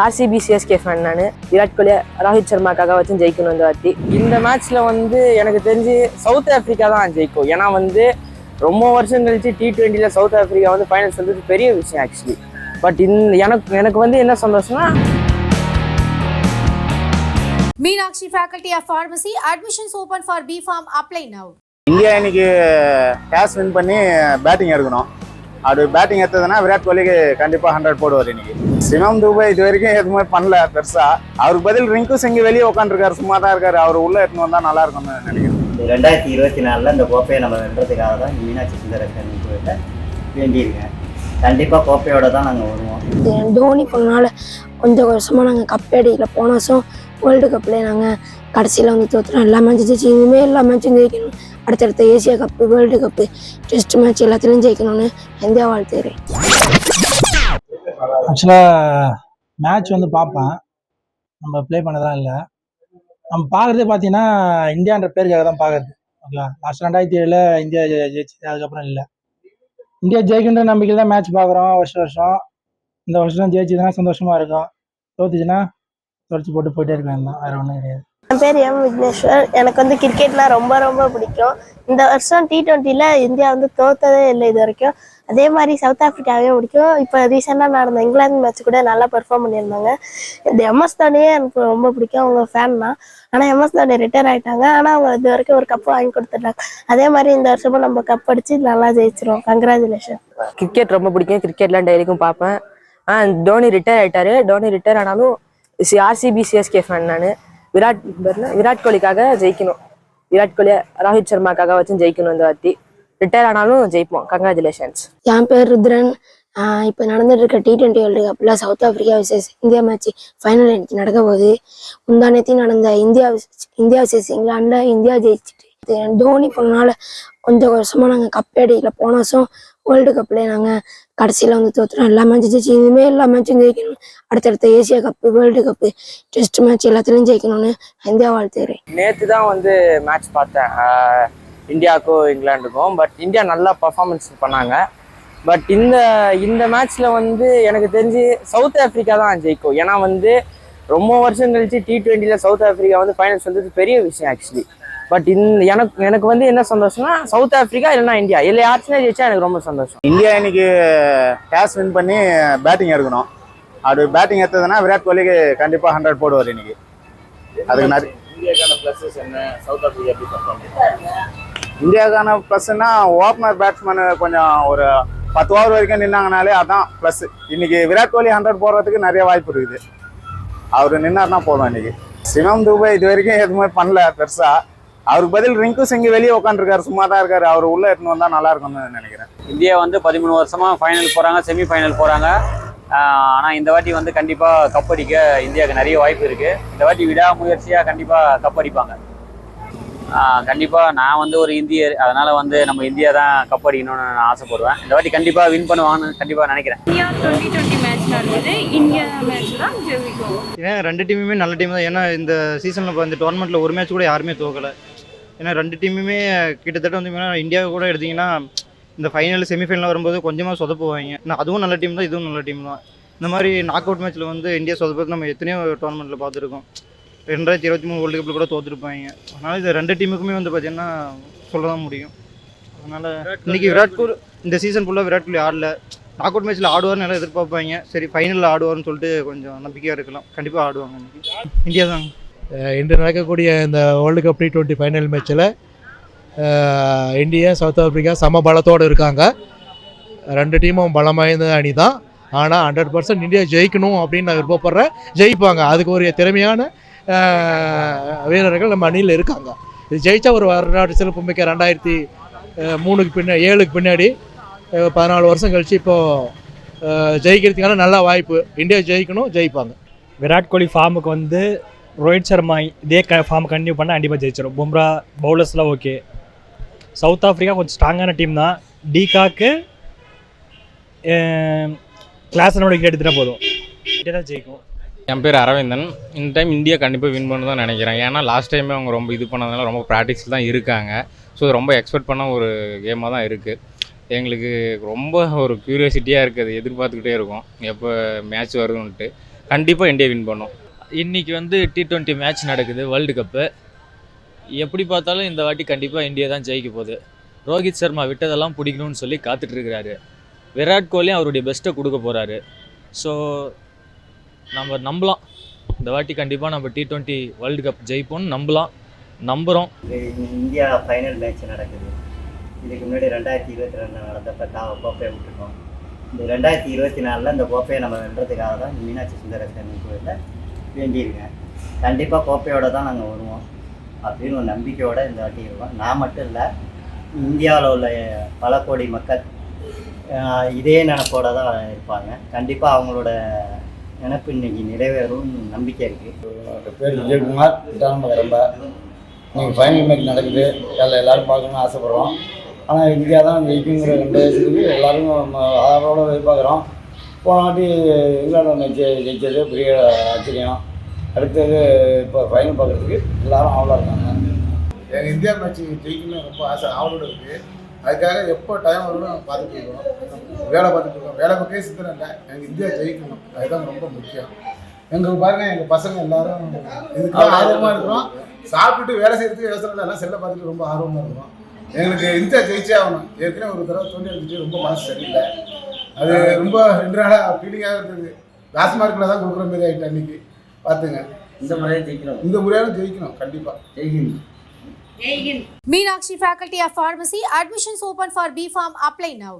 RCB CSK fan நான் விராட் கோலி ரோஹித் சர்மாக்காக வச்சு ஜெயிக்கணும் இந்த வாட்டி இந்த மேட்ச்ல வந்து எனக்கு தெரிஞ்சு சவுத் ஆப்பிரிக்கா தான் ஜெயிக்கும் ஏன்னா வந்து ரொம்ப வருஷம் கழிச்சு டி டுவெண்ட்டியில் சவுத் ஆப்பிரிக்கா வந்து ஃபைனல்ஸ் வந்து பெரிய விஷயம் ஆக்சுவலி பட் இந்த எனக்கு எனக்கு வந்து என்ன சந்தோஷம்னா Meenakshi Faculty of Pharmacy admissions open for B Farm. Apply now. India இன்னைக்கு கேஷ் வின் பண்ணி பேட்டிங் எடுக்கணும் அப்படி பேட்டிங் எடுத்ததுன்னா விராட் கோலிக்கு கண்டிப்பாக ஹண்ட்ரட் போடுவார் இன்னைக்கு. சிவம் துபாய் இது வரைக்கும் எதுவுமே பண்ணல பெருசா. அவருக்கு பதில் ரிங்கு சிங் வெளியே உட்காந்துருக்காரு சும்மா தான் இருக்காரு. அவர் உள்ள எடுத்துன்னு வந்தா நல்லா இருக்கும்னு நினைக்கிறேன். ரெண்டாயிரத்தி இருபத்தி நாலில் இந்த கோப்பையை நம்ம வென்றதுக்காக தான் மீனாட்சி சுந்தரக்கன் கோயிலில் வேண்டியிருக்கேன். கண்டிப்பாக கோப்பையோட தான் நாங்கள் வருவோம். தோனி போனால கொஞ்சம் வருஷமாக நாங்கள் கப் அடிக்கல. போன வருஷம் வேர்ல்டு கப்பில் நாங்கள் கடைசியில் வந்து தோற்றுறோம் எல்லா மேட்சும் ஜெயிச்சு இனிமேல் எல்லா மேட்சும் ஜெயிக்கணும். அடுத்தடுத்த Asia cup world cup test match எல்லாத்துலேயும் ஜெயிக்கணும்னு இந்தியா வாழ்த்துகிறேன். ஆக்சுவலாக மேட்ச் வந்து பார்ப்பேன். நம்ம ப்ளே பண்ணதெல்லாம் இல்லை. நம்ம பார்க்குறதே பார்த்தீங்கன்னா இந்தியான்ற பேருக்காக தான் பார்க்குறது. ஓகேங்களா லாஸ்ட் ரெண்டாயிரத்தி ஏழில் இந்தியா ஜெயிச்சு அதுக்கப்புறம் இல்லை. இந்தியா ஜெயிக்கின்ற நம்பிக்கையில் தான் மேட்ச் பார்க்குறோம். வருஷம் வருஷம். இந்த வருஷம் ஜெயிச்சதுன்னா சந்தோஷமாக இருக்கும். தோத்துச்சுன்னா தொடச்சி போட்டு போயிட்டே இருக்கலாம். தான் வேறு ஒன்றும் கிடையாது. என் பேர் எம் விக்னேஸ்வர். எனக்கு வந்து கிரிக்கெட்னா ரொம்ப ரொம்ப பிடிக்கும். இந்த வருஷம் டி டுவெண்ட்டியில் இந்தியா வந்து தோத்ததே இல்லை இது வரைக்கும் அதே மாதிரி சவுத் ஆஃப்ரிக்காவே பிடிக்கும். இப்போ ரீசெண்டாக நடந்த இங்கிலாந்து மேட்ச் கூட நல்லா பெர்ஃபார்ம் பண்ணியிருந்தாங்க. இந்த எம்எஸ் தோனியே எனக்கு ரொம்ப பிடிக்கும். அவங்க ஃபேன் தான். ஆனால் எம்எஸ் தோனி ரிட்டையர் ஆயிட்டாங்க. ஆனால் அவங்க இது வரைக்கும் ஒரு கப்பு வாங்கி கொடுத்துட்டாங்க. அதே மாதிரி இந்த வருஷமும் நம்ம கப் அடித்து நல்லா ஜெயிச்சிருவோம். கங்க்ராச்சுலேஷன் கிரிக்கெட் ரொம்ப பிடிக்கும். கிரிக்கெட்லாம் டெய்லிக்கும் பார்ப்பேன். ஆ தோனி ரிட்டையர் ஆகிட்டாரு தோனி ரிட்டையர் ஆனாலும் ஆர்சிபி சிஎஸ்கே ஃபேன் நான். விராட் விராட் கோலிக்காக ஜெயிக்கணும். விராட் கோலி ரோஹித் சர்மாக்காக வச்சு ஜெயிக்கணும் இந்த வாட்டி. ரிட்டையர் ஆனாலும் ஜெயிப்போம். கங்க்ராச்சுலேஷன்ஸ் என் பேர் ருத்ரன். இப்போ நடந்துட்டு இருக்க டி ட்வெண்ட்டி வேர்ல்டு கப்பில் South Africa versus India match final இன்னைக்கு நடக்க போகுது. முந்தானத்தையும் நடந்த இந்தியா இந்தியா விசஸ் இங்கிலாண்டில் இந்தியா ஜெயிச்சிட்டு தோனி போனால கொஞ்சம் வருஷமாக நாங்கள் கப் அடிக்கல. போன வருஷம் வேர்ல்டு கப்பில் நாங்கள் கடைசியில் வந்து தோற்றுறோம் எல்லா மேட்சும் ஜெயிச்சு இனிமேல் எல்லா மேட்சும் ஜெயிக்கணும். அடுத்தடுத்த Asia cup world cup test match எல்லாத்துலேயும் ஜெயிக்கணும்னு இந்தியா வாழ்த்துகிறேன். நேற்று தான் வந்து மேட்ச் பார்த்தேன். இந்தியாவுக்கும் இங்கிலாண்டுக்கும் பட் இந்தியா நல்லா பர்ஃபார்மன்ஸ் பண்ணாங்க. பட் இந்த இந்த மேட்ச்சில் வந்து எனக்கு தெரிஞ்சு சவுத் ஆஃப்ரிக்கா தான் ஜெயிக்கும். ஏன்னா வந்து ரொம்ப வருஷம் கழிச்சு டி டுவெண்ட்டியில் சவுத் ஆஃப்ரிக்கா வந்து ஃபைனல்ஸ் வந்தது பெரிய விஷயம் ஆக்சுவலி பட் இந்த எனக்கு எனக்கு வந்து என்ன சந்தோஷம்னா சவுத் ஆப்பிரிக்கா இல்லைன்னா இந்தியா இல்லை யாருச்சுன்னா ஜெயிச்சா எனக்கு ரொம்ப சந்தோஷம். இந்தியா இன்னைக்கு கேஷ் வின் பண்ணி பேட்டிங் எடுக்கணும். அப்படி பேட்டிங் எடுத்ததுன்னா விராட் கோலிக்கு கண்டிப்பாக ஹண்ட்ரட் போடுவார் இன்னைக்கு. அதுக்கு நிறைய இந்தியாக்கான ப்ளஸஸ் என்ன? சவுத் ஆஃப்ரிக்கா எப்படி பர்ஃபார்ம் இந்தியாவுக்கான ப்ளஸ்னா ஓப்பனர் பேட்ஸ்மேன் கொஞ்சம் ஒரு பத்து ஓவர் வரைக்கும் நின்னாங்கனாலே அதான் ப்ளஸ் இன்னைக்கு விராட் கோலி ஹண்ட்ரட் போடுறதுக்கு நிறைய வாய்ப்பு இருக்குது. அவர் நின்னார்னா போதும் இன்னைக்கு. சிவம் துபாய் இது வரைக்கும் எதுவுமே பண்ணல பெருசா. அவருக்கு பதில் ரிங்கு சிங் வெளியே உட்காந்துருக்காரு சும்மா தான் இருக்காரு. அவர் உள்ள எடுத்துன்னு வந்தா நல்லா இருக்கும்னு நினைக்கிறேன். இந்தியா வந்து பதிமூணு வருஷமா ஃபைனல் போறாங்க செமி ஃபைனல் போறாங்க. ஆஹ் ஆனா இந்த வாட்டி வந்து கண்டிப்பா கப் அடிக்க இந்தியாவுக்கு நிறைய வாய்ப்பு இருக்கு. இந்த வாட்டி விடாமுயற்சியா கண்டிப்பா கப் அடிப்பாங்க. ஆஹ் கண்டிப்பா நான் வந்து ஒரு இந்தியர் அதனால வந்து நம்ம இந்தியா தான் கப் அடிக்கணும்னு நான் ஆசைப்படுவேன். இந்த வாட்டி கண்டிப்பா வின் பண்ணுவாங்கன்னு கண்டிப்பா நினைக்கிறேன். இந்தியா டுவெண்ட்டி டுவெண்ட்டி மேட்ச் நடந்தது இந்தியா மேட்ச் தான் ஜெயிக்கும் ஏன்னா ரெண்டு டீமுமே நல்ல டீம் தான். ஏன்னா இந்த சீசனில் இப்போ இந்த டோர்னமெண்ட்டில் ஒரு மேட்ச் கூட யாருமே தோக்கலை. ஏன்னா ரெண்டு டீமுமே கிட்டத்தட்ட வந்து இந்தியாவை கூட எடுத்தீங்கன்னா இந்த ஃபைனல் செமிஃபைனல் வரும்போது கொஞ்சமாக சொதப்புவாங்க. ஏன்னா அதுவும் நல்ல டீம் தான் இதுவும் நல்ல டீம் தான். இந்த மாதிரி நாக் அவுட் மேட்ச்சில் வந்து இந்தியா சொதப்பது நம்ம எத்தனையோ டோர்னமெண்ட்டில் பார்த்துருக்கோம். ரெண்டாயிரத்தி இருபத்தி மூணு வேர்ல்டு கப்பில் கூட தோற்றுருப்பாங்க அதனால் இது ரெண்டு டீமுக்குமே வந்து பார்த்தீங்கன்னா சொல்ல தான் முடியும். அதனால் இன்னைக்கு விராட் கோலி இந்த சீசன் ஃபுல்லாக விராட் கோலி ஆடல. நாக் அவுட் மேட்ச்சில் ஆடுவார்னு நல்லா எதிர்பார்ப்பாங்க. சரி ஃபைனலில் ஆடுவார்னு சொல்லிட்டு கொஞ்சம் நம்பிக்கையாக இருக்கலாம். கண்டிப்பாக ஆடுவாங்க இன்னைக்கு. இந்தியா தான். இன்று நடக்கக்கூடிய இந்த world cup T twenty final மேட்ச்சில் இந்தியா சவுத் ஆப்பிரிக்கா சம பலத்தோடு இருக்காங்க. ரெண்டு டீமும் பலம் வாய்ந்த அணி தான் ஆனால் ஹண்ட்ரட் பர்சன்ட் இந்தியா ஜெயிக்கணும் அப்படின்னு நான் விருப்பப்படுறேன். ஜெயிப்பாங்க. அதுக்கு ஒரு திறமையான வீரர்கள் நம்ம அணியில் இருக்காங்க. இது ஜெயித்தா ஒரு வரலாற்று சிறப்பு மிக்க ரெண்டாயிரத்தி மூணுக்கு பின்ன ஏழுக்கு பின்னாடி பதினாலு வருஷம் கழிச்சு இப்போது ஜெயிக்கிறதுக்கான நல்ல வாய்ப்பு. இந்தியா ஜெயிக்கணும் ஜெயிப்பாங்க. விராட் கோலி ஃபார்முக்கு வந்து ரோஹித் சர்மா இதே க ஃபார்ம் கண்டினியூ பண்ணால் கண்டிப்பாக ஜெயிச்சிடும் பும்ரா பவுலர்ஸ்லாம் ஓகே சவுத் ஆஃப்ரிக்கா கொஞ்சம் ஸ்ட்ராங்கான டீம் தான். டிகாக்கு கிளாஸ் நடவடிக்கை எடுத்துகிட்டா போதும். இந்தியா தான் ஜெயிக்கும். என் பேர் அரவிந்தன். இந்த டைம் இந்தியா கண்டிப்பாக வின் பண்ணு தான் நினைக்கிறேன். ஏன்னா லாஸ்ட் டைமே அவங்க ரொம்ப இது பண்ணதுனால ரொம்ப ப்ராக்டிஸ் தான் இருக்காங்க. ஸோ ரொம்ப எக்ஸ்பெக்ட் பண்ண ஒரு கேமாக தான் இருக்குது எங்களுக்கு ரொம்ப ஒரு க்யூரியாசிட்டியாக இருக்குது எதிர்பார்த்துக்கிட்டே இருக்கும். எப்போ மேட்ச் வருதுன்ட்டு கண்டிப்பாக இந்தியா வின் பண்ணும். இன்னைக்கு வந்து டி ட்வெண்ட்டி மேட்ச் நடக்குது வேர்ல்டு கப்பு எப்படி பார்த்தாலும் இந்த வாட்டி கண்டிப்பாக இந்தியா தான் ஜெயிக்க போகுது. ரோஹித் சர்மா விட்டதெல்லாம் பிடிக்கணும்னு சொல்லி காத்துட்டு இருக்கிறாரு. விராட் கோலியும் அவருடைய பெஸ்ட்டை கொடுக்க போகிறாரு ஸோ நம்ம நம்பலாம். இந்த வாட்டி கண்டிப்பாக நம்ம டி ட்வெண்ட்டி வேர்ல்டு கப் ஜெயிப்போம்னு நம்பலாம். நம்புகிறோம் இந்தியா ஃபைனல் மேட்ச் நடக்குது. இதுக்கு முன்னாடி ரெண்டாயிரத்தி இருபத்தி ரெண்டு நடந்தப்ப கா கோப்பையை இந்த ரெண்டாயிரத்தி இருபத்தி நாலில் இந்த கோப்பையை நம்ம வென்றதுக்காக தான் மீனாட்சி சுந்தரேசன் கோயிலில் வேண்டியிருக்கேன். கண்டிப்பாக கோப்பையோட தான் நாங்கள் வருவோம். அப்படின்னு ஒரு நம்பிக்கையோடு இந்த வாட்டி இருக்கோம் நான் மட்டும் இல்லை இந்தியாவில் உள்ள பல கோடி மக்கள் இதே நினப்போட தான் இருப்பாங்க. கண்டிப்பாக அவங்களோட நினப்பு இன்னைக்கு நிறைவேறும் நம்பிக்கை இருக்குது பேர் விஜயகுமார். ரொம்ப இன்னைக்கு ஃபைனல் மேட்ச் நடக்குது. எல்லாம் எல்லோரும் பார்க்கணும்னு ஆசைப்படுறோம். ஆனால் இந்தியா தான் ஜெயிக்குங்கிற ரெண்டு வயசுக்கு எல்லாரும் ஆதரவோட எதிர்பார்க்குறோம். போன வாட்டி இங்கிலாந்து மேட்ச் ஜெயிச்சது பெரிய ஆச்சரியம். அடுத்தது இப்போ ஃபைனல் பார்க்குறதுக்கு எல்லாரும் ஆவலாக இருக்காங்க. எங்கள் இந்தியா மேட்ச் ஜெயிக்கணும்னு ரொம்ப ஆசை ஆவலோட இருக்குது அதுக்காக எப்போ டைம் வரும்னு நாங்கள் பார்த்துட்டு இருக்கோம். வேலை பார்த்துட்டு இருக்கோம். வேலை பக்கே சித்தனம் இல்லை. எங்கள் இந்தியா ஜெயிக்கணும். அதுதான் ரொம்ப முக்கியம். எங்களுக்கு பாருங்க எங்கள் பசங்க எல்லாரும் இதுக்கு ஆர்வமாக இருக்கிறோம். சாப்பிட்டுட்டு வேலை செய்யறதுக்கு யோசனை இல்லை. எல்லாம் செல்லை பார்த்துட்டு ரொம்ப ஆர்வமாக இருக்கிறோம் எங்களுக்கு இந்தியா ஜெயிச்சே ஆகணும். ஏற்கனவே ஒரு தடவை தோண்டி எடுத்துட்டு ரொம்ப மனசு சரியில்லை. அது ரொம்ப ரெண்டு நாளாக ஃபீலிங்காக இருந்தது. லாஸ்ட் மார்க்கில் தான் கொடுக்குற மாதிரி ஆகிட்டு அன்னைக்கு. பார்த்துங்க. இந்த முறையை ஜெயிக்கணும். இந்த முறையாலும் ஜெயிக்கணும் கண்டிப்பாக ஜெய்ஹிந்த் Meenakshi Faculty of Pharmacy admissions open for B Farm. Apply now.